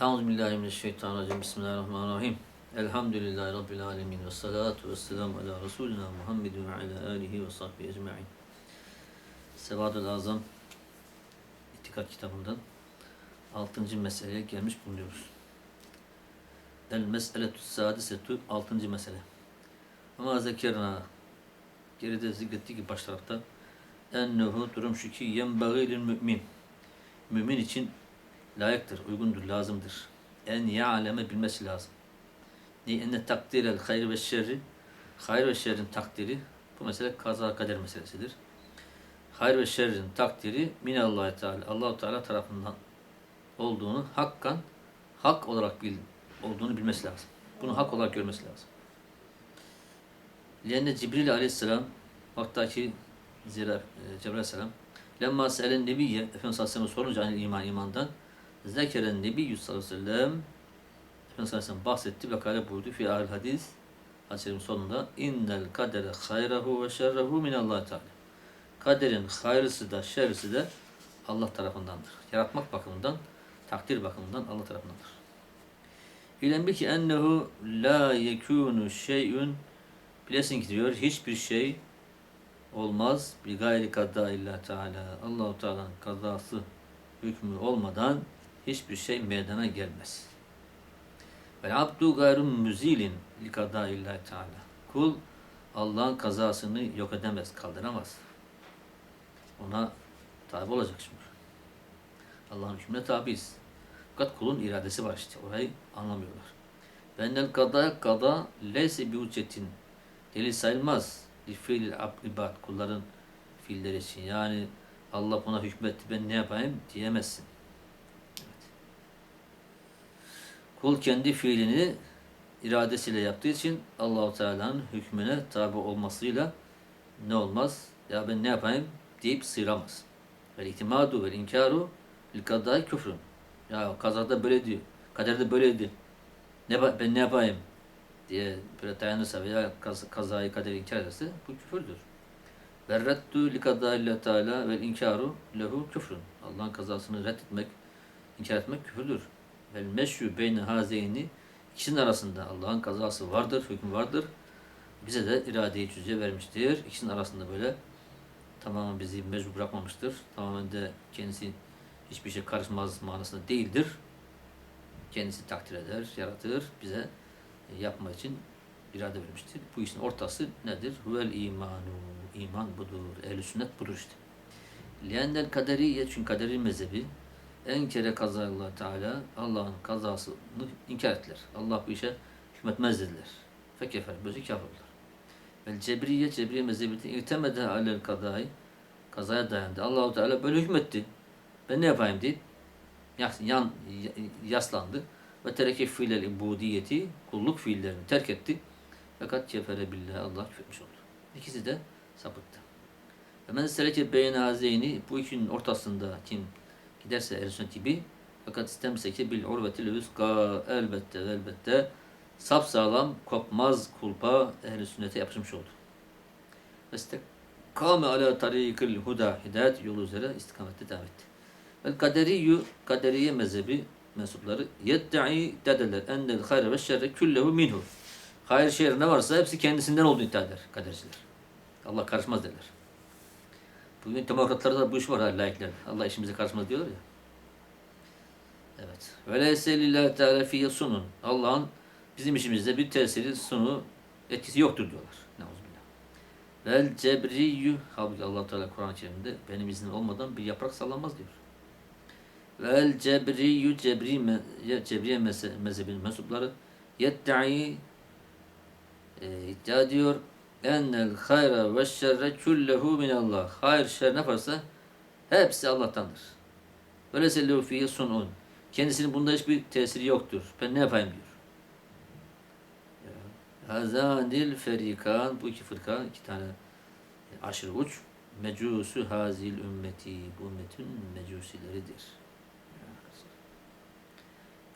Euzubillahimineşşeytanirracim. Bismillahirrahmanirrahim. Elhamdülillahi Rabbil alemin. Ve salatu ve selamu ala Resulina Muhammedin ve ala alihi ve sahbihi ecma'in. Sevadül Azam İtikat kitabından 6. meseleye gelmiş bulunuyoruz. El mes'eletü sadisetü 6. mesele. Ama zekerna geride zikrettiği gibi baş tarafta ennehu durum şu ki yenbagî lil mümin. Mümin için layıktır, uygundur, lazımdır. En ya'leme bilmesi lazım. Ne enne takdirel hayr ve şerri hayır ve şerrin takdiri bu mesele kaza kader meselesidir. Hayır ve şerrin takdiri minallahi teala Allahu Teala tarafından olduğunu hakkan hak olarak bil, olduğunu bilmesi lazım. Bunu hak olarak görmesi lazım. Lenne Cibril aleyhisselam vaktaki zira e, Cebrail aleyhisselam lemma seelen nebiyye Efendimiz aleyhisselam sorunca hani iman imandan zekeren nebiyyü sallallahu aleyhi ve sellem Efendimiz aleyhisselam bahsetti ve kale buyurdu fi ahil hadis hadislerin sonunda innel kadere hayrahu ve şerrehu minallah teala kaderin hayrısı da şerrisi de Allah tarafındandır. Yaratmak bakımından, takdir bakımından Allah tarafındandır. İlen bil ki ennehu la yekunu şey'ün bilesin ki diyor hiçbir şey olmaz bir gayri kadda illa Teala. Allahu Teala'nın kazası hükmü olmadan hiçbir şey meydana gelmez. Ve abdu gayrun müzilin li kadda illa Teala. Kul Allah'ın kazasını yok edemez, kaldıramaz. Ona tabi olacak çünkü. Allah'ın hükmüne tabiiz. Fakat kulun iradesi var işte. Orayı anlamıyorlar. Bendel kada kada leyse bi ucetin delil sayılmaz. Li fiilil ibad kulların fiilleri için. Yani Allah buna hükmetti ben ne yapayım diyemezsin. Evet. Kul kendi fiilini iradesiyle yaptığı için Allahu Teala'nın hükmüne tabi olmasıyla ne olmaz? Ya ben ne yapayım deyip sıyıramaz. Vel ihtimadu vel inkaru lil kadai küfrün. Ya kazada böyle diyor. Kaderde böyleydi. Ne ben ne yapayım diye böyle dayanırsa veya kaz, kazayı kaderi inkar ederse bu küfürdür. Ve reddu li kadaillahi teala vel inkaru lehu küfrün. Allah'ın kazasını reddetmek, inkar etmek küfürdür. Vel meşyu beyne hazeyni ikisinin arasında Allah'ın kazası vardır, hükmü vardır. Bize de iradeyi cüzye vermiştir. İkisinin arasında böyle tamamen bizi mecbur bırakmamıştır. Tamamen de kendisi hiçbir şey karışmaz manasında değildir. Kendisi takdir eder, yaratır, bize yapma için irade vermiştir. Bu işin ortası nedir? Huvel imanu. İman budur. Ehl-i sünnet budur işte. Liendel kaderiye çünkü kaderi mezhebi en kere kazallah Teala Allah'ın kazasını inkar ettiler. Allah bu işe hükmetmez dediler. Fekefer. Böylece kafir oldular. Vel cebriye cebriye mezhebinde irtemede alel kadayı kazaya dayandı. Allahu Teala böyle hükmetti. Ben ne yapayım deyip yan, yaslandı. Ve tereke fiilel ibudiyeti kulluk fiillerini terk etti. Fakat kefere billah Allah küfretmiş oldu. İkisi de sapıttı. Ve men seleke beyne hazeyni bu ikinin ortasında kim giderse ehl gibi fakat istemseke bil urvetil üska elbette elbette sapsağlam kopmaz kulpa ehl sünnete yapışmış oldu. Ve kâme ala tarikil huda hidayet yolu üzere istikamette devam etti. Ve kaderiyyü kaderiye mezhebi mensupları yedda'i dedeler ennel hayre ve şerre küllehu minhu. Hayır şer ne varsa hepsi kendisinden olduğunu iddia eder kaderciler. Allah karışmaz derler. Bugün demokratlarda da bu iş var ha layıklarda. Allah işimize karışmaz diyorlar ya. Evet. Ve leyse lillahi teala fiyye sunun. Allah'ın bizim işimizde bir tesiri, sunu, etkisi yoktur diyorlar. Neuzubillah. Vel cebriyyü halbuki allah Teala Kur'an-ı Kerim'de benim iznim olmadan bir yaprak sallanmaz diyor. Vel cebriyyü cebri, cebriye mezhebinin mensupları yedda'i e, iddia ediyor ennel hayra ve şerre küllehu minallah. Hayır şer ne varsa hepsi Allah'tandır. Böyle sellehu fiye sunun. Kendisinin bunda hiçbir tesiri yoktur. Ben ne yapayım diyor. Hazanil ferikan bu iki fırka iki tane aşırı uç mecusu hazil ümmeti bu ümmetin mecusileridir.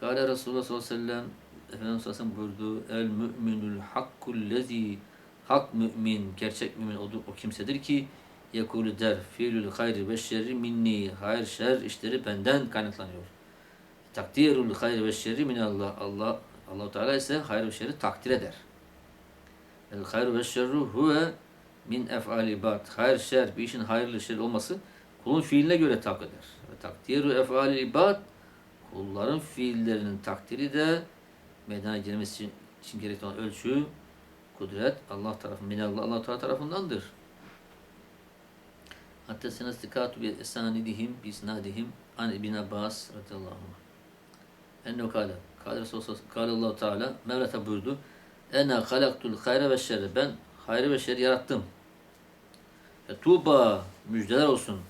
Kale Resulullah sallallahu aleyhi ve sellem Efendimiz sallallahu aleyhi ve sellem buyurdu El müminül hakkul lezi hak mümin, gerçek mümin o, o kimsedir ki yekulü der fiilül hayri ve şerri minni hayır şer işleri benden kaynaklanıyor. Takdirul hayr ve şerri min Allah. Allah Allah Teala ise hayır ve şerri takdir eder. El hayr ve şerru huve min ef'al ibad. Hayır şer bir işin hayırlı şer olması kulun fiiline göre takdir eder. Ve takdiru ef'al ibad kulların fiillerinin takdiri de meydana gelmesi için gerekli olan ölçü, kudret Allah tarafından, minallah Allah tarafındandır. Hatta senastikatu bi esanidihim bi isnadihim an ibn Abbas radıyallahu anh. Ennehu kâle. Kâle Resulullah Teala Mevlata buyurdu. Ena halaktul hayre ve şerri. Ben hayrı ve şerri yarattım. Ve tuğba müjdeler olsun.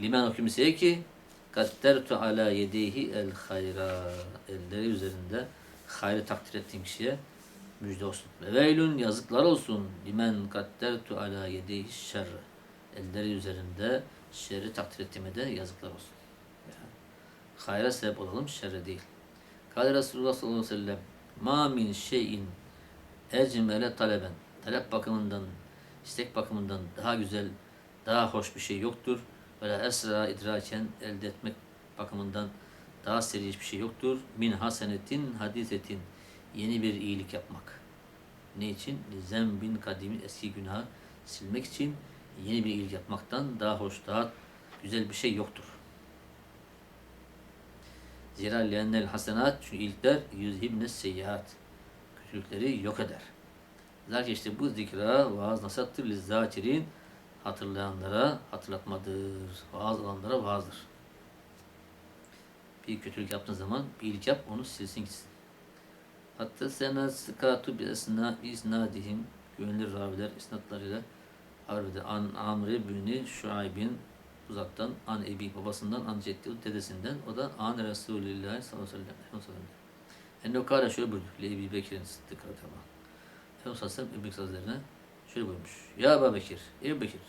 Limen o kimseye ki kaddertu ala yedeyhi el hayra. Elleri üzerinde hayrı takdir ettiğim kişiye müjde olsun. Ve veylün yazıklar olsun. Limen kaddertu ala yedeyhi şerre. Elleri üzerinde şerri takdir ettiğime de yazıklar olsun. Yani, hayra sebep olalım, şerre değil. Kâle Resulullah sallallahu aleyhi ve sellem Ma min şeyin ecmele taleben talep bakımından, istek bakımından daha güzel, daha hoş bir şey yoktur. La esra idraken elde etmek bakımından daha seri hiçbir şey yoktur. Min hasenetin hadisetin yeni bir iyilik yapmak. Ne için? Zembin kadimin eski günahı silmek için yeni bir iyilik yapmaktan daha hoş, daha güzel bir şey yoktur. Zira lennel hasenat çünkü iyilikler yüzhibne seyyiat kötülükleri yok eder. Zaten işte bu zikra vaaz nasattır lizzakirin hatırlayanlara hatırlatmadır. Vaaz alanlara vaazdır. Bir kötülük yaptığın zaman bir iyilik yap onu silsin gitsin. Hatta sena sıkatu bi esna isnadihim güvenilir raviler isnatlarıyla harbide an Amr bin Şuayb'in uzaktan an ebi babasından an ceddi dedesinden o da an Resulullah sallallahu aleyhi ve sellem. Enne kâle şöyle buyurdu. Le Ebi Bekir'in sıddık radıyallahu anh. Efendimiz Aleyhisselam Ebu Bekir şöyle buyurmuş. Ya Ebu Bekir, Ebu Bekir.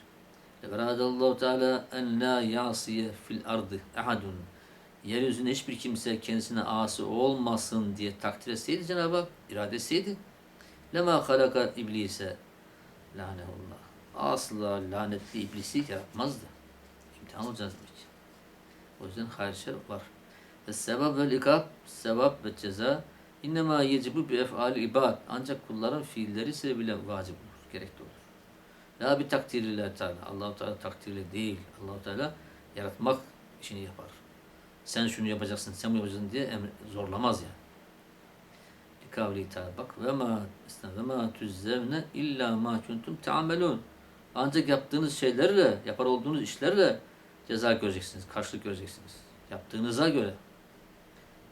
Leveradallahu Teala en la yasiye fil ardı ahadun. Yeryüzünde hiçbir kimse kendisine asi olmasın diye takdir etseydi Cenab-ı Hak, irade etseydi. Lema halaka iblise lanehullah. Asla lanetli iblisi yaratmazdı. İmtihan olacağız demek. O yüzden hayır şer var. Ve sevap ve ikab, sevap ve ceza innema yecibu bi ef'ali ibad. Ancak kulların fiilleri sebebiyle vacip olur, gerekli olur. La bir takdiriyle Teala. Allahu Teala takdirle değil. Allahu Teala yaratmak işini yapar. Sen şunu yapacaksın, sen bunu yapacaksın diye emri, zorlamaz yani. Kavli Teala bak ve ma ve ma tuzzevne illa ma kuntum ta'melun. Ancak yaptığınız şeylerle, yapar olduğunuz işlerle ceza göreceksiniz, karşılık göreceksiniz. Yaptığınıza göre.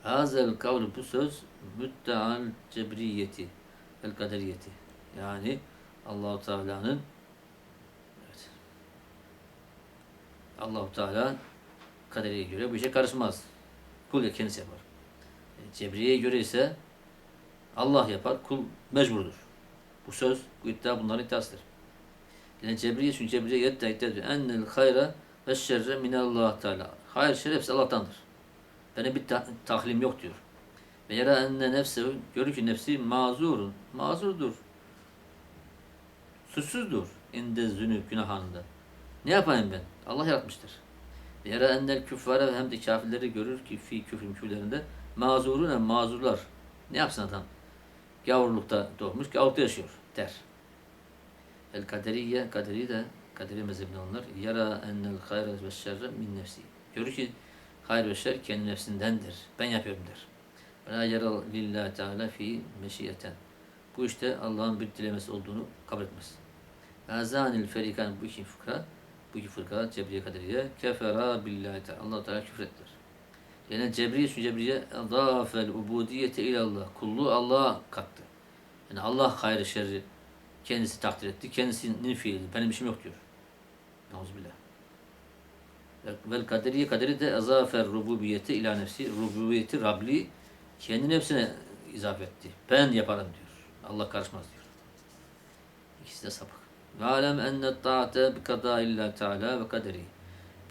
Hazel kavlu bu söz müddeal cebriyeti el kaderiyeti. Yani Allahu Teala'nın evet, Allahu Teala kaderiye göre bu işe karışmaz. Kul ya kendisi yapar. E, Cebriye'ye göre ise Allah yapar, kul mecburdur. Bu söz, bu iddia bunların iddiasıdır. Yani Cebriye çünkü Cebriye yedda iddia ediyor. Ennel hayra ve şerre minallah Teala. Hayır şer hepsi Allah'tandır. Benim bir ta- tahlim yok diyor. Ve yara enne nefsehu görür ki nefsi mazurun. Mazurdur. Suçsuzdur. İnde zünüb günah anında. Ne yapayım ben? Allah yaratmıştır. Ve yara ennel küffare hem de kafirleri görür ki fi küfrün küfürlerinde mazurun mazurlar. Ne yapsın adam? Gavurlukta doğmuş, gavurlukta yaşıyor der. El kaderiye, kaderi de kaderi mezhebinde onlar. Yara ennel hayra ve şerre min nefsi. Görür ki hayır ve şer kendi nefsindendir. Ben yapıyorum der. Ve la yara lillahi teala fi meşiyeten. Bu işte Allah'ın bir dilemesi olduğunu kabul etmez. Azanil ferikan bu iki fıkra, bu iki fırka Cebriye kaderiye kefera billahi teala. Allah Teala küfür ettiler. Yani Cebriye şu Cebriye zafel ubudiyete ilallah. Kulluğu Allah'a kattı. Yani Allah hayrı şerri kendisi takdir etti. Kendisinin fiili. Benim işim yok diyor. Nauzubillah. Vel kaderiye kaderi de azafer rububiyeti ila nefsi. Rububiyeti Rabli kendi nefsine izafe etti. Ben yaparım diyor. Allah karışmaz diyor. İkisi de sapık. Ve alem enne taate bi kadâillâhi teâlâ ve kaderi.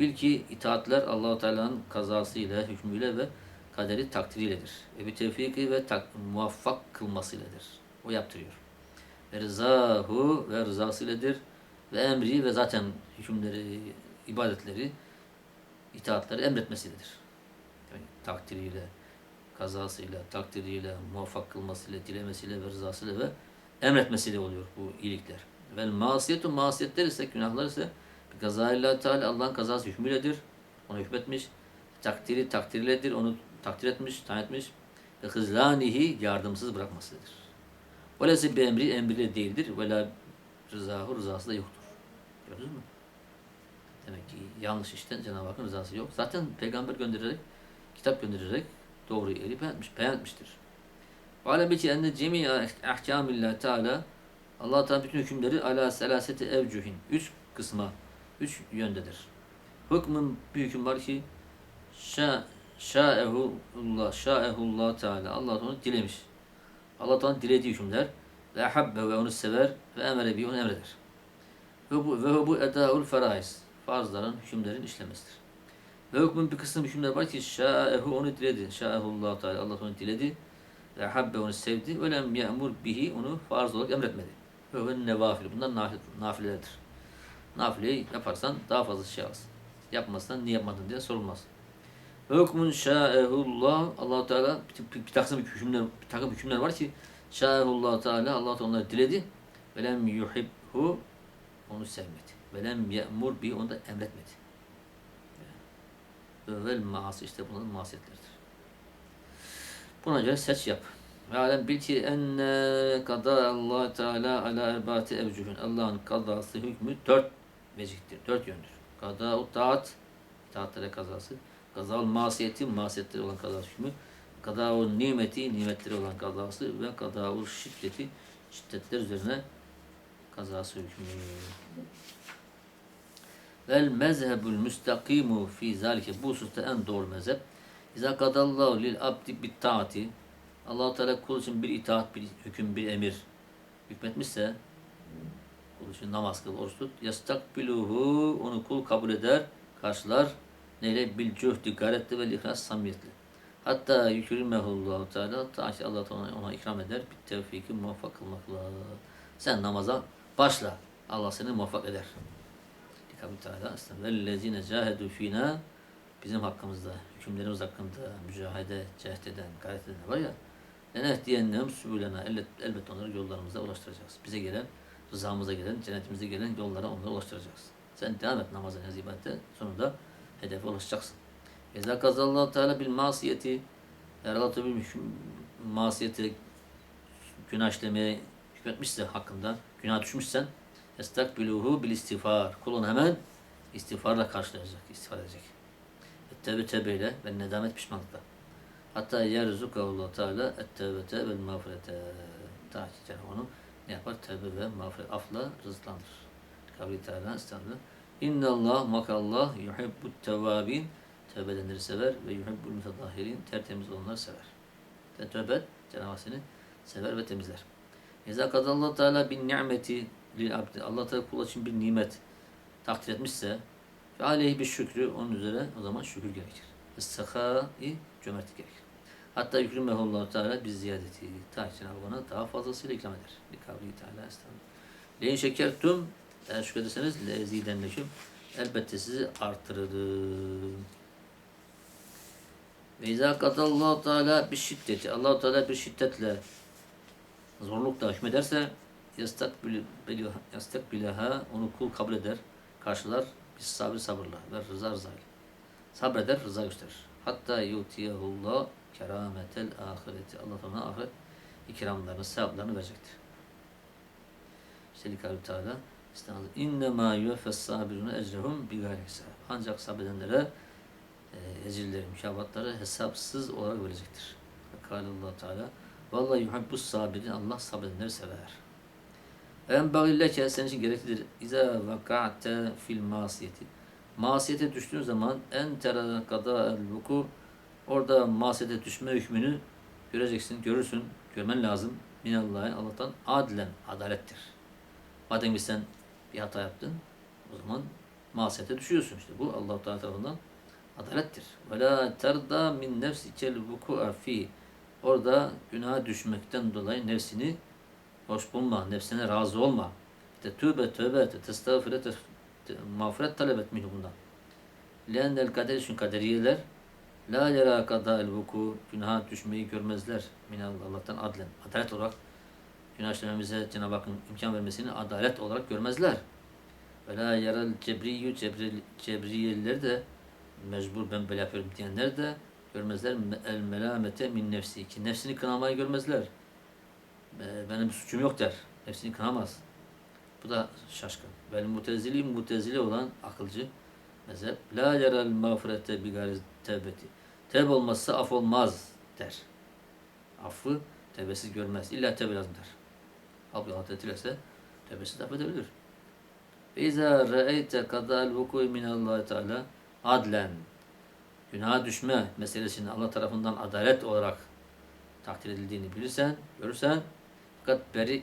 Bil ki itaatler Allahu Teala'nın kazasıyla, hükmüyle ve kaderi takdiriyledir. Ve bir tevfiki ve tak, muvaffak kılmasıyledir. O yaptırıyor. Ve rızahu ve rızasıyledir. Ve emri ve zaten hükümleri, ibadetleri, itaatleri emretmesidir. Yani takdiriyle, kazasıyla, takdiriyle, muvaffak kılmasıyla, dilemesiyle ve rızasıyla ve emretmesiyle oluyor bu iyilikler. Vel masiyetu masiyetler ise, günahlar ise bir kazayla Teala Allah'ın kazası hükmüledir. Ona hükmetmiş. Takdiri takdirledir. Onu takdir etmiş, tayin etmiş. Ve hızlanihi yardımsız bırakmasıdır. Velesi bir emri emriyle değildir. Ve la rızahu rızası da yoktur. Gördünüz mü? Demek ki yanlış işten Cenab-ı Hakk'ın rızası yok. Zaten peygamber göndererek, kitap göndererek doğruyu eri beyan etmiştir. Ve alem ki enne cemi'a ahkamillah Teala Allah Teala bütün hükümleri ala selaseti evcuhin. Üç kısma, üç yöndedir. Hükmün bir hüküm var ki şa şa'ehullah, şa'ehullah Teala. Allah onu dilemiş. Allah Teala dilediği hükümler ve habbe ve onu sever ve emre bi onu emreder. Ve bu, ve bu edaul feraiz. Farzların, hükümlerin işlemesidir. Ve hükmün bir kısım hükümler var ki şa'ehu onu diledi. Şa'ehullah Teala. Allah onu diledi. Ve habbe onu sevdi. Ve lem ye'mur bihi onu farz olarak emretmedi. Ve nevafil. Bunlar nafile, nafilelerdir. Nafileyi yaparsan daha fazla şey alırsın. Yapmazsan niye yapmadın diye sorulmaz. Hükmün şa'ehullah allah Teala bir, bir, bir takım hükümler, bir takım hükümler var ki şa'ehullah Teala Allah onları diledi. Ve lem yuhibhu onu sevmedi. Ve lem ye'mur bi onu da emretmedi. Ve vel maası işte bunların masiyetlerdir. Buna göre seç yap. Ve alem bil ki enne kada Allah Teala ala erbati evcuhun. Allah'ın kadası hükmü dört vecihtir, dört yöndür. Kada o taat, taatlara kazası. Kaza masiyeti, masiyetleri olan kazası hükmü. Kada o nimeti, nimetleri olan kazası ve kada o şiddeti, şiddetler üzerine kazası hükmü. Vel mezhebul müstakimu fi zalike bu hususta en doğru mezhep. İza kadallahu lil abdi bit taati allah Teala kul için bir itaat, bir hüküm, bir emir hükmetmişse kul için namaz kıl, oruç tut. Yastakbiluhu onu kul kabul eder, karşılar. Neyle? Bil cühdü gayretle ve ihlas samimiyetle. Hatta yükülmehullahu Teala ta Allah Teala ona ikram eder. Bir tevfiki muvaffak kılmakla. Sen namaza başla. Allah seni muvaffak eder. Dikkat Teala. Vellezine cahedu bizim hakkımızda, hükümlerimiz hakkında mücahede, cehd eden, gayret eden var ya lenehdiyennem sübülena elbet, elbet onları yollarımıza ulaştıracağız. Bize gelen, rızamıza gelen, cennetimize gelen yollara onları ulaştıracağız. Sen devam et namaza, niyaz, ibadete, sonunda hedefe ulaşacaksın. Eza kazallahu teala bil masiyeti eğer Allah hüküm- masiyeti günah işlemeye hükmetmişse hakkında, günah düşmüşsen estakbiluhu bil istiğfar. Kul onu hemen istiğfarla karşılayacak, istiğfar edecek. Tevbe tevbeyle ve nedamet pişmanlıkla. Hatta yerzuka Allah Teala ettevbete ve mağfirete. Ta ki onu ne yapar? Tevbe ve mağfiret afla rızıklandırır. Kavli Teala estağfurullah. İnne Allah makallah yuhibbu tevvabin. Tevbe edenleri sever ve yuhibbul mutadahirin. Tertemiz olanları sever. Sen tövbe Cenab-ı seni sever ve temizler. İza kadallahu Teala bin ni'meti lil abdi. Allah Teala kul için bir nimet takdir etmişse ve aleyhi bir şükrü onun üzere o zaman şükür gerekir. Sakâi cömertlik gerekir. Hatta yükrümehullahu Teala biz ziyadeti. Ta Cenab-ı ona daha fazlasıyla ikram eder. Bir kavli Teala estağfurullah. Leyin şekertum eğer şükrederseniz lezidenneküm elbette sizi artırırım. Ve izâ kadallahu Teala bir şiddeti. allah Teala bir şiddetle zorlukla hükmederse yastakbil- yastakbilaha onu kul kabul eder, karşılar biz sabır sabırla ve rıza rızayla. Sabreder, rıza gösterir. Hatta yutiyahullah kerametel ahireti. Allah ona ahiret ikramlarını, sevaplarını verecektir. İşte Likâlu Teala İstanbul. İnne mâ yuveffes sabirune ecrehum bi gayri hesab. Ancak sabredenlere e, ecirleri, mükafatları hesapsız olarak verecektir. Allah Teala Vallahi yuhibbus sabirin. Allah sabredenleri sever. En bagilleke senin için gereklidir. İza vaka'te fil masiyeti. Masiyete düştüğün zaman en tera kada el vuku orada masiyete düşme hükmünü göreceksin, görürsün, görmen lazım. Minallahi Allah'tan adilen, adalettir. Madem ki sen bir hata yaptın, o zaman masiyete düşüyorsun işte. Bu Allah Teala tarafından adalettir. Ve la terda min nefsikel vuku'a fi. Orada günaha düşmekten dolayı nefsini hoş bulma, nefsine razı olma. De tövbe tövbe et, testağfire, te- te- mağfiret talep et minhu bundan. Leennel kader için kaderiyeler La yara kada'el vuku günaha düşmeyi görmezler. Minal Allah'tan adlen. Adalet olarak günah işlememize Cenab-ı Hakk'ın imkan vermesini adalet olarak görmezler. Ve la yaral cebriyyü cebri, cebriyeliler de mecbur ben böyle yapıyorum diyenler de görmezler. Me- El melamete min nefsi ki nefsini kınamayı görmezler. Be- Benim suçum yok der. Nefsini kınamaz. Bu da şaşkın. Vel mutezili mutezili olan akılcı mezhep. La yaral mağfirete bi gayri tevbeti. Tevbe olmazsa af olmaz der. Affı tevbesiz görmez. İlla tevbe lazım der. Halbuki Allah dilerse tevbesiz affedebilir. Ve izâ re'eyte kadâl vuku'i minallâhi teâlâ adlen. Günaha düşme meselesini Allah tarafından adalet olarak takdir edildiğini bilirsen, görürsen fakat beri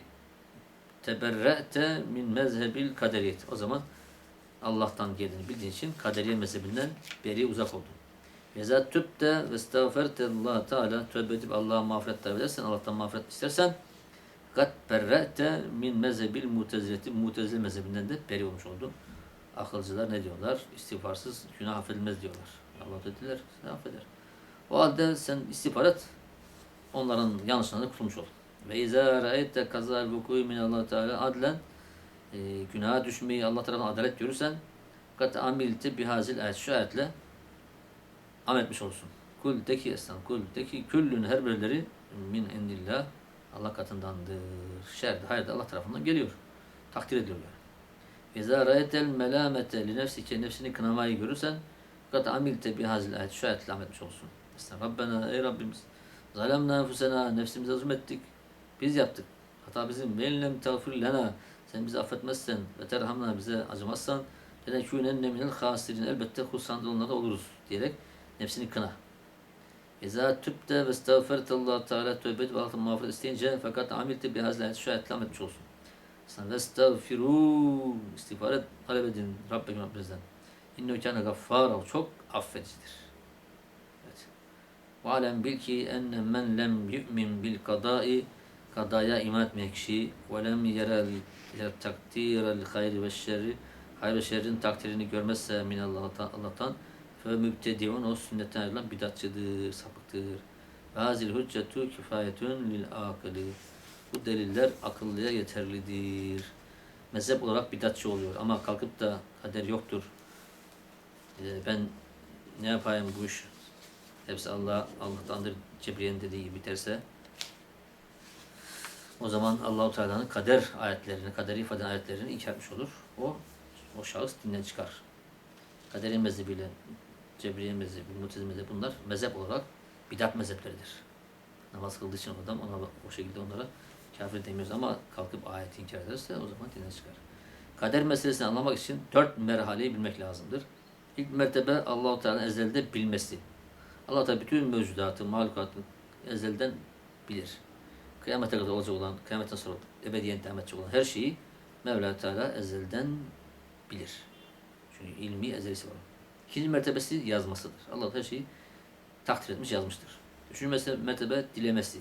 teberre'te min mezhebil kaderiyet. O zaman Allah'tan geldiğini bildiğin için kaderiye mezhebinden beri uzak oldun. Veza tübte ve estağferte Allah Teala tövbe edip Allah'a mağfiret talep edersen, Allah'tan mağfiret istersen kat berre'te min mezhebil mutezileti mutezile mezhebinden de beri olmuş oldun. Akılcılar ne diyorlar? İstiğfarsız günah affedilmez diyorlar. Allah dediler, sen affeder. O halde sen istiğfar et, onların yanlışlarından kurtulmuş ol. Ve izâ ra'eyte kazâ vuku'yu min Allah Teala adlen e, günaha düşmeyi Allah tarafından adalet görürsen kat amilte bihazil ayet şu ayetle amel etmiş olsun. Kul de ki esnaf, kul de ki küllün her birileri min indillah Allah katındandır. Şer de hayır da Allah tarafından geliyor. Takdir ediliyor yani. İzâ râyetel melâmete li nefsike nefsini kınamayı görürsen kat amilte bihazil ayet şu ayetle amel olsun. Estağ Rabbena ey Rabbimiz zalemna enfusena nefsimize zulmettik. Biz yaptık. Hata bizim. Ve lem tağfir lena sen bizi affetmezsen ve terhamna bize acımazsan lenekûnenne minel hasirin elbette husranlı oluruz diyerek nefsini kına. İza tübte ve estağferte Allah Teala tövbe edip Allah'tan mağfiret isteyince fakat amilte bihazil ayet şu ayetle etmiş olsun. Sen ve estağfiru istiğfar et, talep edin Rabbim Rabbinizden. İnnehu kâne gaffâra çok affedicidir. Evet. Ve alem bil ki enne men lem yu'min bil kadai kadaya iman etmeyen kişi ve lem yerel takdirel hayri ve şerri hayır ve şerrin takdirini görmezse min Allah'tan, Allah'tan fe mübtediun o sünnetten ayrılan bidatçıdır, sapıktır. Hazil hüccetu kifayetun lil akili. Bu deliller akıllıya yeterlidir. Mezhep olarak bidatçı oluyor ama kalkıp da kader yoktur. Ee, ben ne yapayım bu iş hepsi Allah Allah'tandır Cebriye'nin dediği gibi biterse o zaman Allahu Teala'nın kader ayetlerini, kaderi ifade ayetlerini inkar etmiş olur. O o şahıs dinden çıkar. Kaderin mezhebiyle Cebriye mezhebi, Mutezile mezhebi bunlar mezhep olarak bidat mezhepleridir. Namaz kıldığı için adam ona o şekilde onlara kafir demiyoruz ama kalkıp ayeti inkar ederse o zaman dinden çıkar. Kader meselesini anlamak için dört merhaleyi bilmek lazımdır. İlk mertebe Allahu Teala'nın ezelde bilmesi. Allah Teala bütün mevcudatı, mahlukatı ezelden bilir. Kıyamete kadar olacak olan, kıyametten sonra ebediyen devam edecek olan her şeyi Mevla Teala ezelden bilir. Çünkü ilmi ezelisi var. İkinci mertebesi yazmasıdır. Allah her şeyi takdir etmiş, yazmıştır. Üçüncü mertebe dilemesi.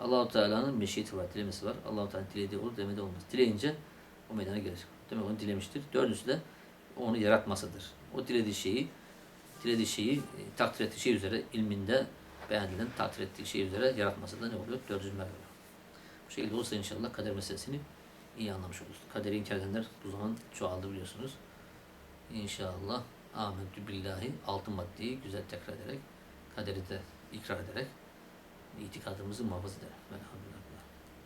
Allahu Teala'nın meşiyeti var, dilemesi var. Allahu Teala dilediği olur, demedi olmaz. Dileyince o meydana gelir. Demek onu dilemiştir. Dördüncüsü de onu yaratmasıdır. O dilediği şeyi, dilediği şeyi e, takdir ettiği şey üzere ilminde edilen takdir ettiği şey üzere yaratması da ne oluyor? Dördüncü mertebe. Bu şekilde olursa inşallah kader meselesini iyi anlamış oluruz. Kaderi inkar edenler bu zaman çoğaldı biliyorsunuz. İnşallah amentü billahi altı maddeyi güzel tekrar ederek kaderi de ikrar ederek itikadımızı muhafaza ederek. Velhamdülillah.